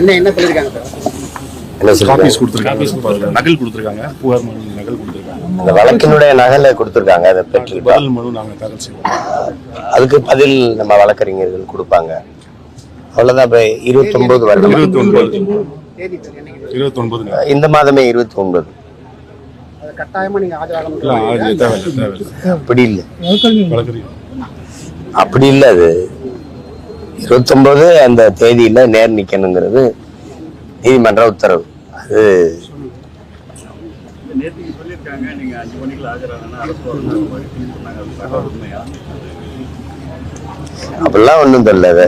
என்ன என்ன சொல்லியிருக்காங்க சார் என்ன சொல்லுங்க காப்பீஸ் கொடுத்துருக்காங்க. நகல் கொடுத்துருக்காங்க. புகார் மனு நகல் கொடுத்துருக்காங்க. இந்த வழக்கினுடைய நகலை கொடுத்துருக்காங்க அதை பெற்றுக்கிட்டோம் மனு நாங்கள் தாக்கல் செய்வோம். அதுக்கு பதில் நம்ம வழக்கறிஞர்கள் கொடுப்பாங்க. அவ்வளவுதான் இப்ப இருபத்தொன்பது வருடம். இருபத்தி ஒன்பது தேதி சார் என்னைக்கு இருபத்தி ஒன்பது இந்த மாதமே இருபத்தி ஒன்பது அப்படி இல்லை. அப்படி இல்லை அது இருபத்தொன்பது அந்த தேதியில நேர் நிக்கணுங்கிறது நீதிமன்ற உத்தரவு. அது அப்படிலாம் ஒன்றும் தெரியல அது.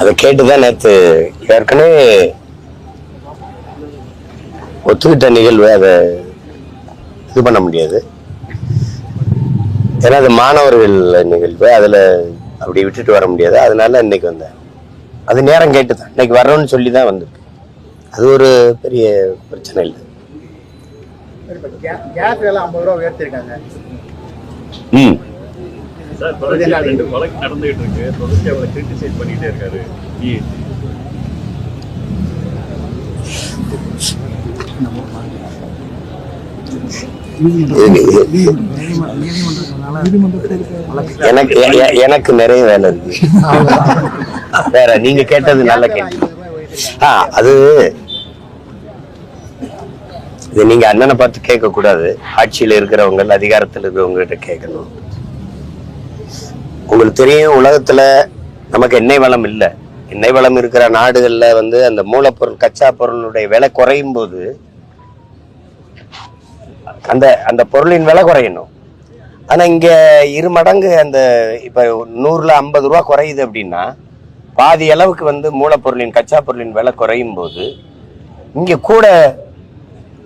அதை கேட்டுதான் நேற்று ஏற்கனவே ஒத்துக்கிட்ட நிகழ்வு அதை இது பண்ண முடியாது. ஏன்னா அது மாணவர்கள் நிகழ்வு. அதில் அப்படி விட்டுட்டு வர முடியாது. அதனால இன்னைக்கு வந்தேன். அது நேரம் கேட்டு தான் இன்னைக்கு வர்றோம்னு சொல்லி தான் வந்திருக்கு. அது ஒரு பெரிய பிரச்சனை இல்லை. ம். நடந்துகிட்டு இருக்கு. எனக்கு எனக்கு நிறைய வேலை இருக்கு. வேற நீங்க கேட்டது நல்ல கேள்வி. ஆ அது இது நீங்க அண்ணனை பார்த்து கேட்க கூடாது ஆட்சியில இருக்கிறவங்க அதிகாரத்தில் இருக்கிறவங்க கிட்ட கேட்கணும். உங்களுக்கு தெரியும் உலகத்துல நமக்கு எண்ணெய் வளம் இல்லை. எண்ணெய் வளம் இருக்கிற நாடுகள்ல வந்து அந்த மூலப்பொருள் கச்சா பொருளுடைய விலை குறையும் போது அந்த அந்த பொருளின் விலை குறையணும். ஆனால் இங்கே இரு மடங்கு அந்த இப்போ நூறில் ஐம்பது ரூபா குறையுது அப்படின்னா பாதி அளவுக்கு வந்து மூலப்பொருளின் கச்சா பொருளின் விலை குறையும் போது இங்கே கூட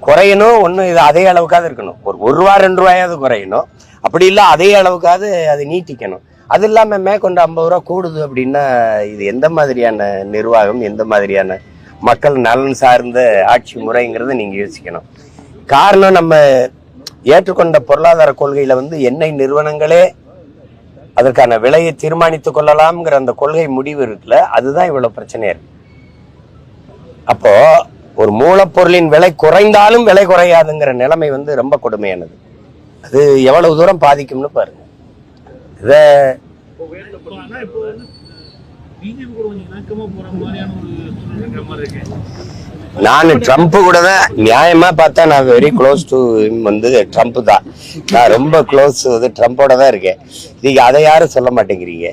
குறையணும் ஒன்றும் இது அதே அளவுக்காவது இருக்கணும். ஒரு ஒரு ரூபா ரெண்டு ரூபாயாவது குறையணும். அப்படி இல்லை அதே அளவுக்காவது அதை நீட்டிக்கணும். அது இல்லாமல் மேற்கொண்டு ஐம்பது ரூபா கூடுது அப்படின்னா இது எந்த மாதிரியான நிர்வாகம் எந்த மாதிரியான மக்கள் நலன் சார்ந்த ஆட்சி முறைங்கிறத நீங்கள் யோசிக்கணும். காரணம் நம்ம ஏற்றுக்கொண்ட பொருளாதார கொள்கையில வந்து எண்ணெய் நிறுவனங்களே அதற்கான விலையை தீர்மானித்துக் கொள்ளலாம்ங்கிற அந்த கொள்கை முடிவு இருக்குல்ல அதுதான் இவ்வளவு பிரச்சனையா இருக்கு. அப்போ ஒரு மூலப்பொருளின் விலை குறைந்தாலும் விலை குறையாதுங்கிற நிலைமை வந்து ரொம்ப கொடுமையானது. அது எவ்வளவு தூரம் பாதிக்கும்னு பாருங்க. இதை பிஜேபி கூட கொஞ்சம் இணக்கமா போற மாதிரியான ஒரு சூழ்நிலை இருக்கிற மாதிரி இருக்கு. நான் ட்ரம்ப் கூட தான் நியாயமா பார்த்தா நான் வெரி க்ளோஸ் டு வந்து ட்ரம்ப் தான். நான் ரொம்ப க்ளோஸ் வந்து ட்ரம்ப்போட தான் இருக்கேன். நீங்க அதை யாரும் சொல்ல மாட்டேங்கிறீங்க.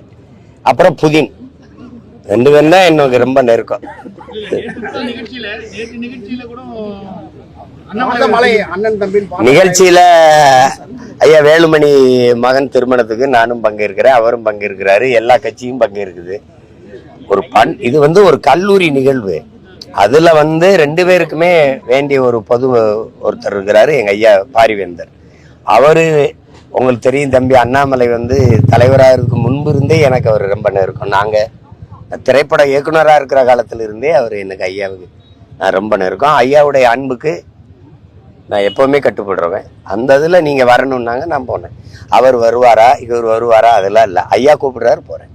அப்புறம் புதின். ரெண்டு பேரும் தான் எனக்கு ரொம்ப நெருக்கம். நிகழ்ச்சியில ஐயா வேலுமணி மகன் திருமணத்துக்கு நானும் பங்கேற்கிறேன் அவரும் பங்கேற்கிறாரு எல்லா கட்சியும் பங்கேற்குது. ஒரு பண் இது வந்து ஒரு கல்லூரி நிகழ்வு. அதில் வந்து ரெண்டு பேருக்குமே வேண்டிய ஒரு பொது ஒருத்தர் இருக்கிறாரு எங்கள் ஐயா பாரிவேந்தர். அவர் உங்களுக்கு தெரியும் தம்பி அண்ணாமலை வந்து தலைவராக இருக்கும் முன்பு இருந்தே எனக்கு அவர் ரொம்ப நெருக்கம். நாங்கள் திரைப்பட இயக்குனராக இருக்கிற காலத்தில் இருந்தே அவர் எனக்கு ஐயாவுக்கு நான் ரொம்ப நெருக்கம். ஐயாவுடைய அன்புக்கு நான் எப்போவுமே கட்டுப்படுறவன். அந்த இதில் நீங்கள் வரணுன்னாங்க நான் போனேன். அவர் வருவாரா இவர் வருவாரா அதெல்லாம் இல்லை. ஐயா கூப்பிடுறாரு போகிறேன்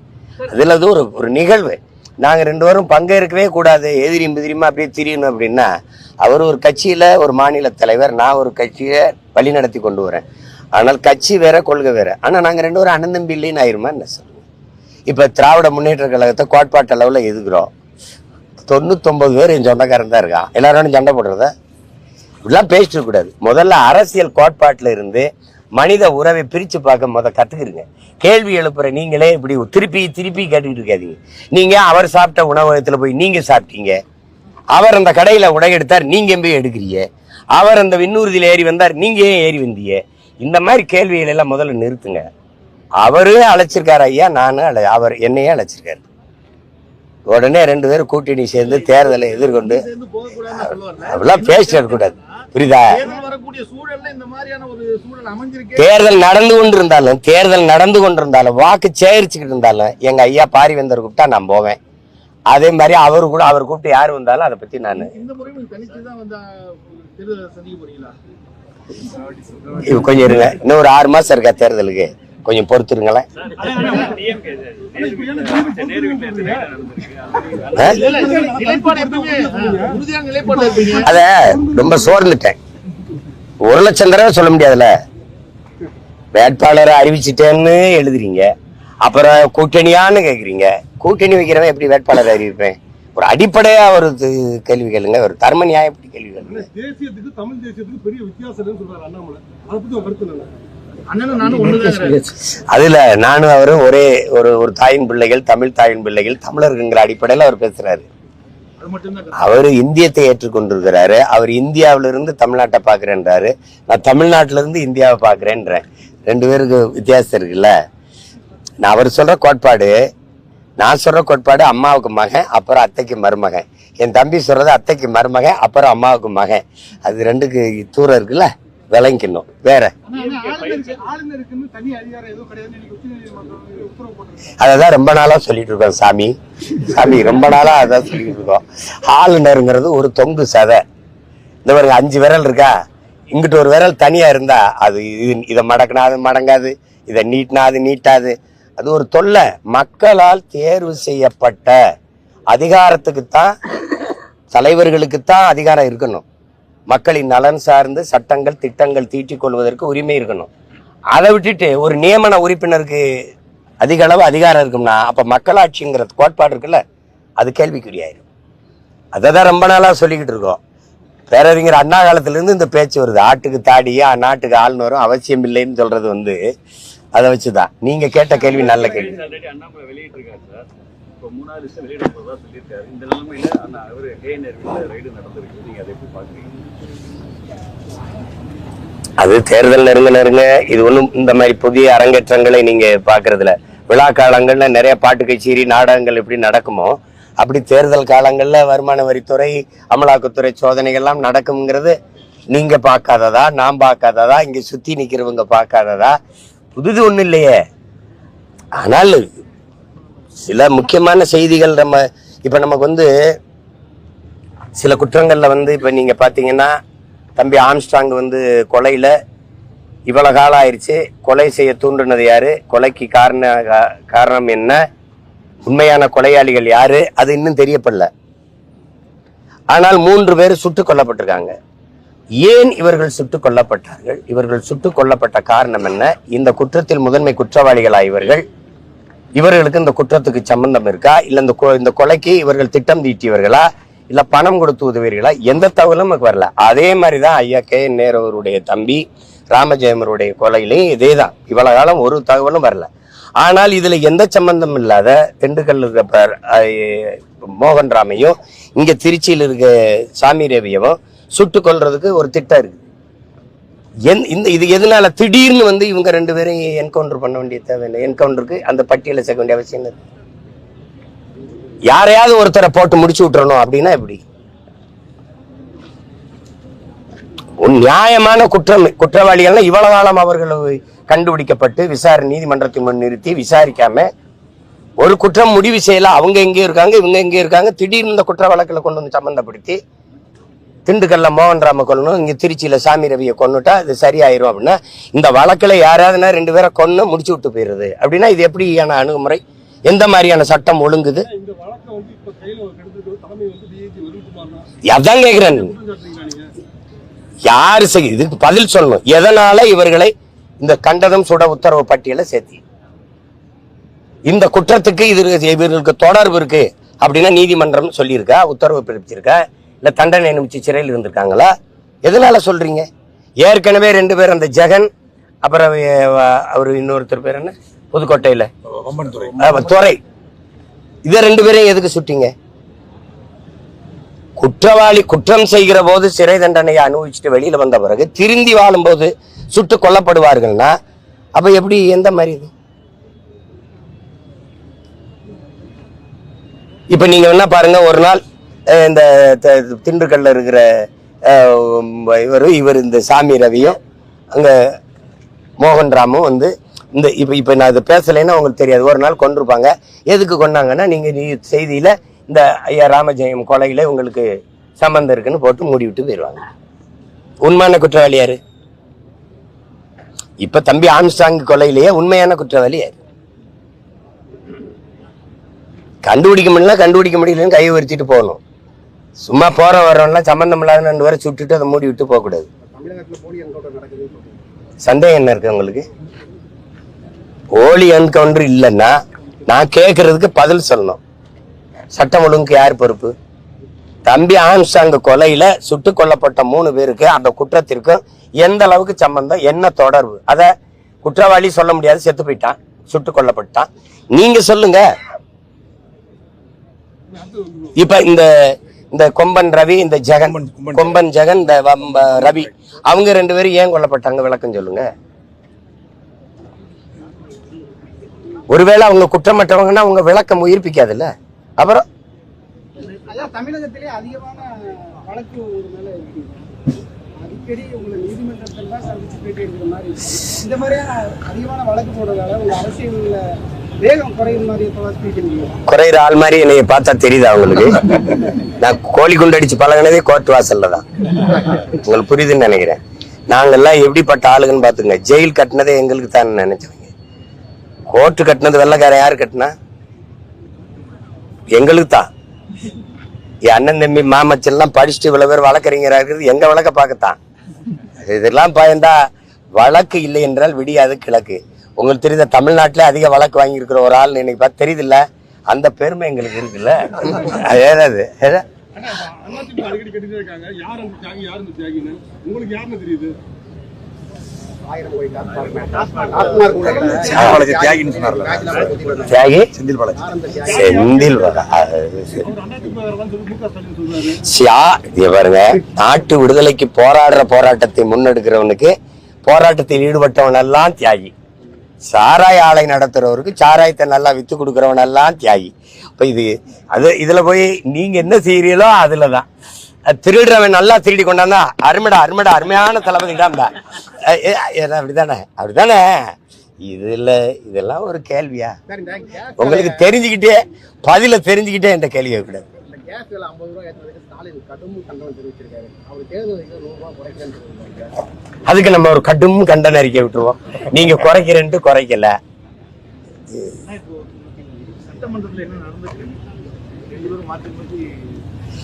அதில் அது ஒரு ஒரு நிகழ்வு. நாங்கள் ரெண்டு பேரும் பங்கேற்கவே கூடாது. எதிரியும் எதிரியுமா அப்படியே திரியணும் அப்படின்னா அவர் ஒரு கட்சியில் ஒரு மாநில தலைவர் நான் ஒரு கட்சியை வழி நடத்தி கொண்டு வரேன். ஆனால் கட்சி வேற கொள்கை வேற. ஆனால் நாங்கள் ரெண்டு பேரும் அண்ணன் தம்பி இல்லைன்னு ஆயிருமா என்ன சொல்லுங்க இப்போ திராவிட முன்னேற்ற கழகத்தை கோட்பாட்டு அளவில் எதுக்குறோம் தொண்ணூத்தொம்பது பேர் என் சொந்தக்காரன் தான் இருக்கான். எல்லாரும் சண்டை போடுறதா? இப்படிலாம் பேசிட்டு கூடாது. முதல்ல அரசியல் கோட்பாட்டில் இருந்து மனித உறவை பிரிச்சு பார்க்க முத கத்துக்கிறீங்க கேள்வி எழுப்புற நீங்களே இப்படி திருப்பி திருப்பி கேட்டுக்கிட்டு இருக்காதீங்க. நீங்க அவர் சாப்பிட்ட உணவகத்துல போய் நீங்க சாப்பிட்டீங்க? அவர் அந்த கடையில உடை எடுத்தார் நீங்க போய் எடுக்கிறீங்க? அவர் அந்த விண்ணூர்தியில ஏறி வந்தார் நீங்க ஏன் ஏறி வந்தீங்க? இந்த மாதிரி கேள்விகள் எல்லாம் முதல்ல நிறுத்துங்க. அவரே அழைச்சிருக்காரு ஐயா நானும் அழை அவர் என்னையே அழைச்சிருக்காரு. உடனே ரெண்டு பேரும் கூட்டணி சேர்ந்து தேர்தலை எதிர்கொண்டு அப்படிலாம் பேசிட கூடாது புரியுதா? தேர்தல் நடந்து கொண்டு இருந்தாலும் தேர்தல் நடந்து கொண்டிருந்தாலும் வாக்கு சேகரிச்சுக்கிட்டு இருந்தாலும் எங்க ஐயா பாரிவேந்தர் கூப்பிட்டா நான் போவேன். அதே மாதிரி அவரு கூட அவர் கூப்பிட்டு யார் வந்தாலும் அதை பத்தி நான் கொஞ்சம் இருங்க. இன்னும் ஒரு ஆறு மாசம் இருக்கா தேர்தலுக்கு? கொஞ்சம் பொறுத்துருங்களேன். அத ரொம்ப சோர்ந்துட்டேன். ஒரு லட்சம் தடவை சொல்ல முடியாதுல்ல. வேட்பாளரை அறிவிச்சிட்டேன்னு எழுதுறீங்க. அப்புறம் கூட்டணியான்னு கேட்குறீங்க கூட்டணி வைக்கிறவன் எப்படி வேட்பாளர் அறிவிப்பேன்? ஒரு அடிப்படையா ஒரு கேள்வி கேளுங்க. ஒரு தர்ம நியாயம் எப்படி கேள்வி கேளுங்க. தேசியத்துக்கு தமிழ் தேசியத்துக்கு பெரிய வித்தியாசம் சொல்றாரு அண்ணாமலை. அதுல நானும் அவரும் ஒரே ஒரு ஒரு தாயின் பிள்ளைகள் தமிழ் தாயின் பிள்ளைகள் தமிழர்கள்ங்கிற அடிப்படையில் அவர் பேசுறாரு. அவர் இந்தியத்தை ஏற்றுக்கொண்டிருக்கிறாரு. அவர் இந்தியாவில இருந்து தமிழ்நாட்டை பாக்குறேன்றாரு நான் தமிழ்நாட்டுல இருந்து இந்தியாவை பாக்குறேன்றேன் ரெண்டு பேருக்கு வித்தியாசம் இருக்குல்ல. நான் அவர் சொல்ற கோட்பாடு நான் சொல்ற கோட்பாடு அம்மாவுக்கு மகன் அப்புறம் அத்தைக்கு மருமகன். என் தம்பி சொல்றது அத்தைக்கு மருமகன் அப்புறம் அம்மாவுக்கு மகன். அது ரெண்டுக்கு தூரம் இருக்குல்ல. விளங்கிக்கணும் வேற. அதான் அததான் ரொம்ப நாளா சொல்லிட்டு இருக்கோம் சாமி. சாமி ரொம்ப நாளா அதான் சொல்லிட்டு இருக்கோம் ஆளுநருங்கிறது ஒரு தொங்கு சதை. இந்த பாருங்க அஞ்சு விரல் இருக்கா? இங்கிட்டு ஒரு விரல் தனியா இருந்தா அது இது இதை மடக்கினா அது மடங்காது. இதை நீட்டினா அது நீட்டாது. அது ஒரு தொல்லை. மக்களால் தேர்வு செய்யப்பட்ட அதிகாரத்துக்குத்தான் தலைவர்களுக்குத்தான் அதிகாரம் இருக்கணும். மக்களின் நலன் சார்ந்து சட்டங்கள் திட்டங்கள் தீட்டிக் கொள்வதற்கு உரிமை இருக்கணும். அதை விட்டுட்டு ஒரு நியமன உறுப்பினருக்கு அதிக அளவு அதிகாரம் இருக்கும்னா அப்ப மக்களாட்சிங்கிற கோட்பாடு இருக்குல்ல அது கேள்விக்குறியாயிரும். அதை தான் ரொம்ப நாளா சொல்லிக்கிட்டு இருக்கோம். பேரறிஞர் அண்ணா காலத்துல இருந்து இந்த பேச்சு வருது. ஆட்டுக்கு தாடியா நாட்டுக்கு ஆளுநரும் அவசியம் இல்லைன்னு சொல்றது வந்து அதை வச்சுதான். நீங்க கேட்ட கேள்வி நல்ல கேள்வி. இப்போ மூணாவது லிஸ்ட் வெளியிட போகிறதா சொல்லியிருக்காரு. இந்த நிலைமையில் அண்ணா அவர் ஹே வீட்டில் ரைடு நடந்திருக்கு. நீங்கள் அதை எப்படி பார்க்குறீங்க? அது தேர்தல் நெருங்க நெருங்க இது ஒன்றும் இந்த மாதிரி புதிய அரங்கேற்றங்களை நீங்கள் பாக்குறதுல விழா காலங்களில் நிறைய பாட்டு கச்சேரி நாடகங்கள் எப்படி நடக்குமோ அப்படி தேர்தல் காலங்களில் வருமான வரித்துறை அமலாக்கத்துறை சோதனைகள்லாம் நடக்குங்கிறது நீங்கள் பார்க்காததா நான் பார்க்காததா இங்கே சுற்றி நிற்கிறவங்க பார்க்காததா புதுது ஒன்றும் இல்லையே. ஆனால் சில முக்கியமான செய்திகள் நம்ம இப்ப நமக்கு வந்து சில குற்றங்கள்ல வந்து இப்ப நீங்க பாத்தீங்கன்னா தம்பி ஆம்ஸ்டாங் வந்து கொலையில இவ்வளவு காலம் ஆயிடுச்சு கொலை செய்ய தூண்டுனது யாரு? கொலைக்கு காரண கா- காரணம் என்ன? உண்மையான கொலையாளிகள் யாரு? அது இன்னும் தெரியப்படல. ஆனால் மூன்று பேர் சுட்டுக் கொல்லப்பட்டிருக்காங்க. ஏன் இவர்கள் சுட்டுக் கொல்லப்பட்டார்கள்? இவர்கள் சுட்டுக் கொல்லப்பட்ட காரணம் என்ன? இந்த குற்றத்தில் முதன்மை குற்றவாளிகளா இவர்கள் இவர்களுக்கு இந்த குற்றத்துக்கு சம்பந்தம் இருக்கா? இல்ல இந்த கொ- இந்த கொலைக்கு இவர்கள் திட்டம் தீட்டியவர்களா? இல்ல பணம் கொடுத்து உதவியர்களா எந்த தகவலும் நமக்கு வரல. அதே மாதிரிதான் ஐயா கே என். நேரு அவருடைய தம்பி ராமஜெயமருடைய கொலையிலையும் இதே தான். இவ்வளவு காலம் ஒரு தகவலும் வரல. ஆனால் இதுல எந்த சம்பந்தம் இல்லாத திண்டுக்கல் இருக்கிற மோகன் ராமையும் இங்க திருச்சியில் இருக்க சாமி ரேவியவும் சுட்டு கொள்றதுக்கு ஒரு திட்டம் இருக்கு. என் இந்த இது எதனால திடீர்னு வந்து இவங்க ரெண்டு பேரும் என்கவுண்டர் பண்ண வேண்டிய தேவையில்லை. என்கவுண்டருக்கு அந்த பட்டியலை சேர்க்க வேண்டிய அவசியம் இல்லை. யாரையாவது ஒருத்தரை போட்டு முடிச்சு விட்டுறணும் அப்படின்னா எப்படி? நியாயமான குற்றம் குற்றவாளிகள்னா இவ்வளவு காலம் அவர்கள் கண்டுபிடிக்கப்பட்டு விசாரணை நீதிமன்றத்தின் முன் நிறுத்தி விசாரிக்காம ஒரு குற்றம் முடிவு செய்யல. அவங்க எங்கேயும் இருக்காங்க இவங்க எங்கேயும் இருக்காங்க திடீர்னு இந்த குற்ற வழக்கில் கொண்டு வந்து சம்பந்தப்படுத்தி திண்டுக்கல்ல மோகன்ராம கொல்லணும் இங்க திருச்சியில சாமி ரவியை கொன்னுட்டா இது சரியாயிரும் அப்படின்னா இந்த வழக்குல யாராவதுனா ரெண்டு பேரை கொன்னு முடிச்சு விட்டு போயிருது அப்படின்னா இது எப்படியான அணுகுமுறை? எந்த மாதிரியான சட்டம் ஒழுங்குது? அதான் கேக்குறேன். யாரு செய் இதுக்கு பதில் சொல்லணும். எதனால இவர்களை இந்த கண்டதம் சுட உத்தரவு பட்டியல சேர்த்தி? இந்த குற்றத்துக்கு இது இவர்களுக்கு தொடர்பு இருக்கு அப்படின்னா நீதிமன்றம் சொல்லியிருக்கா உத்தரவு பிறப்பிச்சிருக்கா? இல்ல தண்டனை அனுப்பிச்சு சிறையில் இருந்திருக்காங்களா? எதனால சொல்றீங்க? ஏற்கனவே ரெண்டு பேர் அந்த ஜெகன் அப்புறம் அவர் இன்னொருத்தர் பேர் என்ன? புதுக்கோட்டையில. துரை இத ரெண்டு பேரையும் எதுக்கு சுட்டீங்க? குற்றவாளி குற்றம் செய்கிற போது சிறை தண்டனையை அனுபவிச்சுட்டு வெளியில வந்த பிறகு திருந்தி வாழும்போது சுட்டு கொல்லப்படுவார்கள்னா அப்ப எப்படி எந்த மாதிரி இது? இப்ப நீங்க என்ன பாருங்க ஒரு நாள் இந்த த- திண்டுக்கல்ல இருக்கிற இவர் இவர் இந்த சாமி ரவியும் அங்கே மோகன் ராமும் வந்து இந்த இப்போ இப்போ நான் இதை பேசலைன்னா உங்களுக்கு தெரியாது. ஒரு நாள் கொண்டிருப்பாங்க. எதுக்கு கொண்டாங்கன்னா நீங்கள் நீ செய்தியில் இந்த ஐயா ராமஜெயம் கொலையில உங்களுக்கு சம்மந்தம் இருக்குன்னு போட்டு மூடி விட்டு போயிடுவாங்க. உண்மையான குற்றவாளி யாரு? இப்போ தம்பி ஆம்ஸ்டாங் கொலையிலேயே உண்மையான குற்றவாளி யாரு? கண்டுபிடிக்க முடியல கண்டுபிடிக்க முடியலன்னு கை உரிச்சிட்டு போகணும். சும்மா போற வரவன்லாம் சம்பந்தம் இல்லாத ரெண்டு பேரை சுட்டுட்டு அதை மூடி விட்டு போகக்கூடாது. போலி சந்தேகம் என்ன இருக்கு உங்களுக்கு? ஓலி என்கவுண்டர் இல்லைன்னா நான் கேட்கறதுக்கு பதில் சொல்லணும். சட்டம் ஒழுங்குக்கு யார் பொறுப்பு? தம்பி ஆம்ஸ்டாங் கொலையில சுட்டு கொல்லப்பட்ட மூணு பேருக்கு அந்த குற்றத்திற்கும் எந்த அளவுக்கு சம்பந்தம் என்ன தொடர்பு? அத குற்றவாளி சொல்ல முடியாது செத்து போயிட்டான் சுட்டு கொல்லப்பட்டான். நீங்க சொல்லுங்க. இப்ப இந்த இந்த கொம்பன் ரவி இந்த ஜெகன். கொம்பன் ஜெகன். இந்த வம்ப- ரவி. அவங்க ரெண்டு பேரும் ஏன் கொல்லப்பட்டாங்க? விளக்கம் சொல்லுங்க. ஒருவேளை அவங்க குற்றமற்றவங்கன்னா அவங்க விளக்கம் உயிர்ப்பிக்காதுல்ல? அப்புறம்? ஐயா தமிழகத்திலே அதிகமான வழக்கு ஒரு மேல இருக்கு. அடிக்கடி உங்களை நீதிமன்றத்தில் தான் சந்திச்சு பேட்டி எடுக்கிற மாதிரி இருக்கு. இந்த மாதிரியான அதிகமான வழக்கு போடுறதால உங்க அரசியல்ல குறையிற ஆள் மாதிரி என்னைய பார்த்தா தெரியுதா உங்களுக்கு? நான் கோழி குண்டு அடிச்சு பழகினதே கோர்ட் வாசல்ல தான். உங்களுக்கு புரியுதுன்னு நினைக்கிறேன். நாங்கெல்லாம் எப்படிப்பட்ட ஆளுங்கன்னு பாத்துங்க ஜெயில் கட்டினதே எங்களுக்கு தான் நினைச்சவங்க கோர்ட்டு கட்டினது வெள்ளக்காரன் யாரு கட்டினா? எங்களுக்கு தான். என் அண்ணன் தம்பி மாமச்செல்லாம் படிச்சுட்டு இவ்வளவு பேர் வழக்கறிஞரா இருக்கிறது எங்க வழக்க பார்க்கத்தான். இதெல்லாம் பயந்தா வழக்கு இல்லை என்றால் விடியாது கிழக்கு. உங்களுக்கு தெரியுத தமிழ்நாட்டிலே அதிக வழக்கு வாங்கியிருக்கிற ஒரு ஆள் இன்னைக்கு பார்த்து தெரியுதுல்ல? அந்த பெருமை எங்களுக்கு இருக்குல்ல? ஏதாவது பாருங்க. நாட்டு விடுதலைக்கு போராடுற போராட்டத்தை முன்னெடுக்கிறவனுக்கு போராட்டத்தில் ஈடுபட்டவன் எல்லாம் தியாகி. சாராய ஆலை நடத்துறவருக்கு சாராயத்தை நல்லா வித்து கொடுக்கறவன் எல்லாம் தியாகி. அப்ப இது அது இதுல போய் நீங்க என்ன செய்யறீங்களோ அதுலதான். அஹ் திருடுறவன் நல்லா திருடி கொண்டாந்தா அருமைடா அருமைடா அருமையான தளபதிடாம்பா அப்படிதானே அப்படிதானே இதுல இதெல்லாம் ஒரு கேள்வியா? உங்களுக்கு தெரிஞ்சுக்கிட்டே பதில தெரிஞ்சுக்கிட்டே என்ற கேள்வி கூடாது விலை ஐம்பது ரூபாய் ஏற்றுறதுக்கு ஸ்டாலின் கடும் கண்டனம் தெரிவிச்சிருக்காரு. அவர் தேர்தல் வைக்க நூறு ரூபாய் குறைக்கலன்னு சொல்லியிருக்காரு. அதுக்கு நம்ம ஒரு கடும் கண்டன அறிக்கை விட்டுருவோம். நீங்க குறைக்கிறேன்ட்டு குறைக்கல. சட்டமன்றத்துல என்ன நடந்துச்சு ரெண்டு பேரும் மாற்றி மாற்றி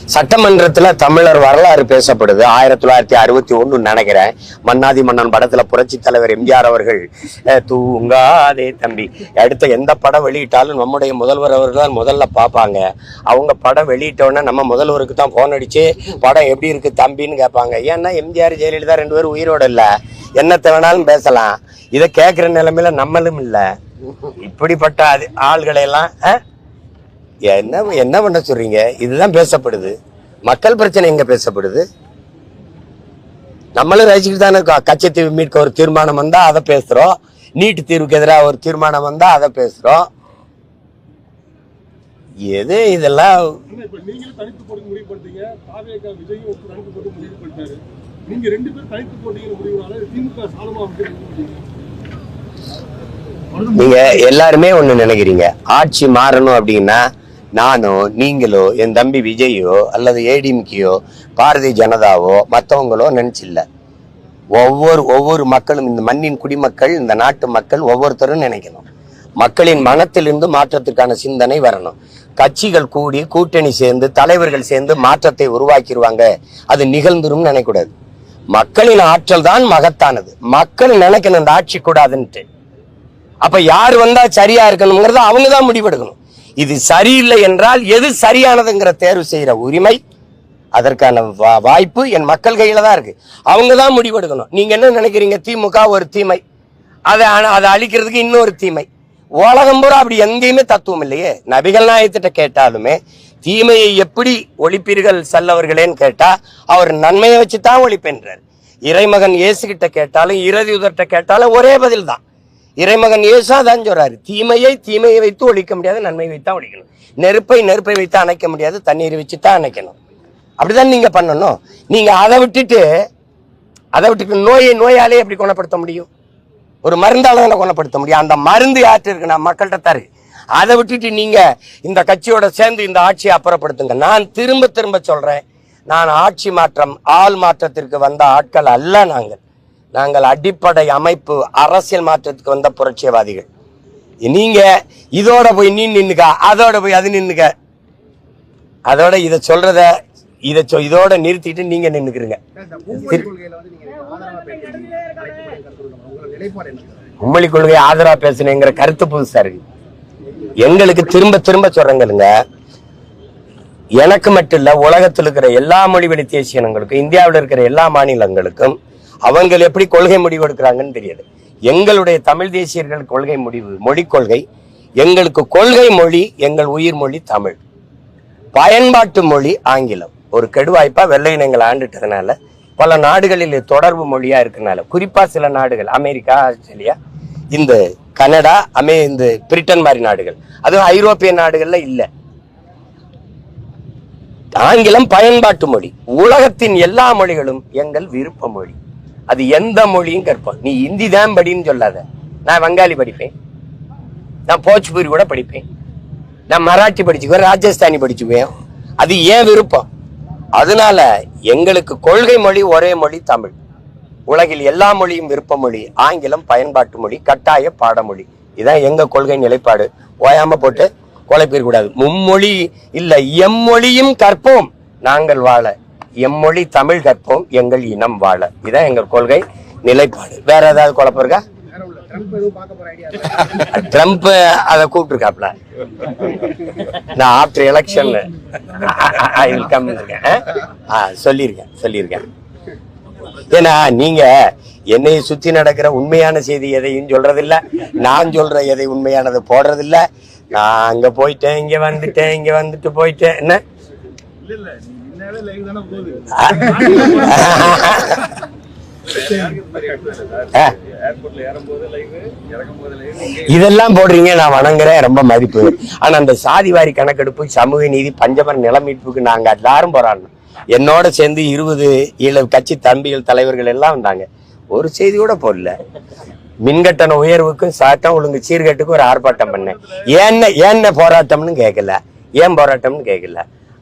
சட்டமன்றத்தில் தமிழர் வரலாறு பேசப்படுது. ஆயிரத்தி தொள்ளாயிரத்தி அறுபத்தி ஒன்று நினைக்கிறேன். மன்னாதி மன்னன் படத்தில் புரட்சி தலைவர் எம்ஜிஆர் அவர்கள் தூங்காதே தம்பி. அடுத்த எந்த படம் வெளியிட்டாலும் நம்முடைய முதல்வர் அவர்கள் தான் முதல்ல பார்ப்பாங்க. அவங்க படம் வெளியிட்டோன்னே நம்ம முதல்வருக்கு தான் ஃபோன் அடித்து படம் எப்படி இருக்குது தம்பின்னு கேட்பாங்க. ஏன்னா எம்ஜிஆர் ஜெயலலிதா ரெண்டு பேரும் உயிரோடு இல்லை. என்னத்தை வேணாலும் பேசலாம். இதை கேட்குற நிலைமையில நம்மளும் இல்லை. இப்படிப்பட்ட அது- ஆள்களையெல்லாம் என்ன என்ன பண்ண சொல்றீங்க? இதுதான் பேசப்படுது. மக்கள் பிரச்சனை எங்க பேசப்படுது? நம்மளும் ரசிச்சுட்டு தானே கச்சத்தீவு மீட்க ஒரு தீர்மானம் வந்தா அதை பேசுறோம். நீட்டு தீர்வுக்கு எதிராக ஒரு தீர்மானம் வந்தா அதை பேசுறோம். எது இதெல்லாம்? நீங்க எல்லாருமே ஒண்ணு நினைக்கிறீங்க. ஆட்சி மாறணும் அப்படின்னா நானோ நீங்களோ என் தம்பி விஜயோ அல்லது ஏடிஎம்கேயோ பாரதிய ஜனதாவோ மற்றவங்களோ நினச்சில்ல. ஒவ்வொரு ஒவ்வொரு மக்களும் இந்த மண்ணின் குடிமக்கள் இந்த நாட்டு மக்கள் ஒவ்வொருத்தரும் நினைக்கணும். மக்களின் மனத்திலிருந்து மாற்றத்துக்கான சிந்தனை வரணும். கட்சிகள் கூடி கூட்டணி சேர்ந்து தலைவர்கள் சேர்ந்து மாற்றத்தை உருவாக்கிடுவாங்க அது நிகழ்ந்துரும் நினைக்கூடாது மக்களின் ஆற்றல் தான் மகத்தானது. மக்கள் நினைக்கணும் இந்த ஆட்சி கூடாதுன்ட்டு. அப்ப யார் வந்தா சரியா இருக்கணுங்கிறத அவங்க தான் முடிவெடுக்கணும். இது சரியில்லை என்றால் எது சரியானதுங்கிற தேர்வு செய்கிற உரிமை அதற்கான வா- வாய்ப்பு என் மக்கள் கையில் தான் இருக்கு. அவங்க தான் முடிவெடுக்கணும். நீங்கள் என்ன நினைக்கிறீங்க? திமுக ஒரு தீமை. அதை அ- அதை அழிக்கிறதுக்கு இன்னொரு தீமை. உலகம் பூரா அப்படி எங்கேயுமே தத்துவம் இல்லையே. நபிகள் நாயத்திட்ட கேட்டாலுமே தீமையை எப்படி ஒழிப்பீர்கள் செல்லவர்களேன்னு கேட்டால் அவர் நன்மையை வச்சு தான் ஒழிப்பென்றார். இறைமகன் இயேசுகிட்ட கேட்டாலும் இறுதி உதர்கிட்ட கேட்டாலும் ஒரே பதில் தான் இறைமகன் இயேசா தான் சொல்றாரு. தீமையை தீமையை வைத்து ஒழிக்க முடியாது நன்மை வைத்தா ஒழிக்கணும். நெருப்பை நெருப்பை வைத்து அணைக்க முடியாது தண்ணீரை வச்சு தான் அணைக்கணும். அப்படிதான் நீங்க பண்ணணும். நீங்க அதை விட்டுட்டு அதை விட்டுட்டு நோயை நோயாலே எப்படி குணப்படுத்த முடியும்? ஒரு மருந்தால தானே குணப்படுத்த முடியும்? அந்த மருந்து யார்கிட்ட இருக்கு நான் மக்கள்கிட்ட தரு அதை விட்டுட்டு நீங்க இந்த கட்சியோட சேர்ந்து இந்த ஆட்சியை அப்புறப்படுத்துங்க. நான் திரும்ப திரும்ப சொல்றேன். நான் ஆட்சி மாற்றம் ஆள் மாற்றத்திற்கு வந்த ஆட்கள் அல்ல நாங்கள். நாங்கள் அடிப்படை அமைப்பு அரசியல் மாற்றத்துக்கு வந்த புரட்சியவாதிகள். நீங்க இதோட போய் நீ நின்னுக்க அதோட போய் அது நின்னுக்க. அதோட இத சொல்றத இத இதோட நிறுத்திட்டு நீங்க நின்னுக்கிறீங்க. மும்மொழி நீங்க ஆதரவா கருத்து பேசுனேங்கிற கருத்து புதுசா இருக்கு. எங்களுக்கு திரும்ப திரும்ப சொல்றேங்களுங்க எனக்கு மட்டும் இல்ல உலகத்தில் இருக்கிற எல்லா மொழி வழி தேசிய இனங்களுக்கும் இந்தியாவில் இருக்கிற எல்லா மாநிலங்களுக்கும் அவங்க எப்படி கொள்கை முடிவு எடுக்கிறாங்கன்னு தெரியாது. எங்களுடைய தமிழ் தேசியர்கள் கொள்கை முடிவு மொழி கொள்கை எங்களுக்கு கொள்கை மொழி எங்கள் உயிர் மொழி தமிழ். பயன்பாட்டு மொழி ஆங்கிலம். ஒரு கெடுவாய்ப்பா வெள்ளை இனங்கள் ஆண்டுட்டதுனால பல நாடுகளில் தொடர்பு மொழியா இருக்கனால குறிப்பா சில நாடுகள் அமெரிக்கா ஆஸ்திரேலியா இந்த கனடா அமே இந்த பிரிட்டன் மாதிரி நாடுகள். அதுவும் ஐரோப்பிய நாடுகள்ல இல்லை. ஆங்கிலம் பயன்பாட்டு மொழி. உலகத்தின் எல்லா மொழிகளும் எங்கள் விருப்ப மொழி. அது எந்த மொழியும் கற்போம் நீ ஹிந்தி தான் படின்னு சொல்லாத. நான் வங்காளி படிப்பேன். நான் போச்சுபூரி கூட படிப்பேன். நான் மராட்டி படிச்சுக்குவேன் ராஜஸ்தானி படிச்சுக்குவேன். அது ஏன் விருப்பம்? அதனால எங்களுக்கு கொள்கை மொழி ஒரே மொழி தமிழ். உலகில் எல்லா மொழியும் விருப்ப மொழி ஆங்கிலம் பயன்பாட்டு மொழி கட்டாய பாடமொழி. இதான் எங்க கொள்கை நிலைப்பாடு. ஓயாம போட்டு கொலை கூடாது. மும்மொழி இல்லை எம்மொழியும் கற்போம். நாங்கள் வாழ எம்மொழி தமிழ் கற்போம் எங்கள் இனம் வாழ. இதான் எங்கள் கொள்கை நிலைப்பாடு. வேற ஏதாவது குழப்பம் இருக்கா? ட்ரம்ப் அதை கூப்பிட்டுருக்காப்ல. நான் after election I will come சொல்லியிருக்கேன் சொல்லியிருக்கேன். ஏன்னா நீங்க என்னை சுத்தி நடக்கிற உண்மையான செய்தி எதையும் சொல்றதில்ல. நான் சொல்ற எதை உண்மையானது போடுறதில்ல. நான் அங்க போயிட்டேன் இங்க வந்துட்டேன் இங்க வந்துட்டு போயிட்டேன். என்ன? இதெல்லாம் போடுறீங்க நான் வணங்குறேன் ரொம்ப மதிப்பு. ஆனா அந்த சாதிவாரி கணக்கெடுப்பு சமூக நீதி பஞ்சமர் நில மீட்புக்கு நாங்க எல்லாரும் போராடணும். என்னோட சேர்ந்து இருபது ஏழு கட்சி தம்பிகள் தலைவர்கள் எல்லாம் வந்தாங்க. ஒரு செய்தி கூட போடல. மின்கட்டண உயர்வுக்கும் சட்டம் ஒழுங்கு சீர்கேட்டுக்கும் ஒரு ஆர்ப்பாட்டம் பண்ணேன். ஏன்ன ஏன்ன போராட்டம்னு கேட்கல. ஏன் போராட்டம்னு கேட்கல.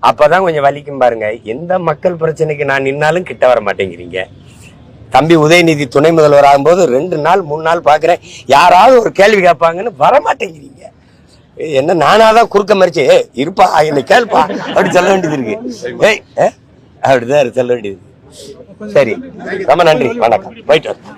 அப்பதான் கொஞ்சம் வலிக்கும் பாருங்க. எந்த மக்கள் பிரச்சனைக்கு நான் நின்னாலும் கிட்ட வர மாட்டேங்கிறீங்க. தம்பி உதயநிதி துணை முதல்வர் ஆகும்போது ரெண்டு நாள் மூணு நாள் பார்க்குறேன் யாராவது ஒரு கேள்வி கேட்பாங்கன்னு வர மாட்டேங்கிறீங்க. என்ன நானாக தான் குறுக்க மறிச்சு. ஏ இருப்பா என்னை கேள்ப்பா. அப்படி சொல்ல வேண்டியது இருக்கு. ஏய் அப்படிதான் சொல்ல வேண்டியது சரி ரொம்ப நன்றி. வணக்கம். போயிட்டு வரேன்.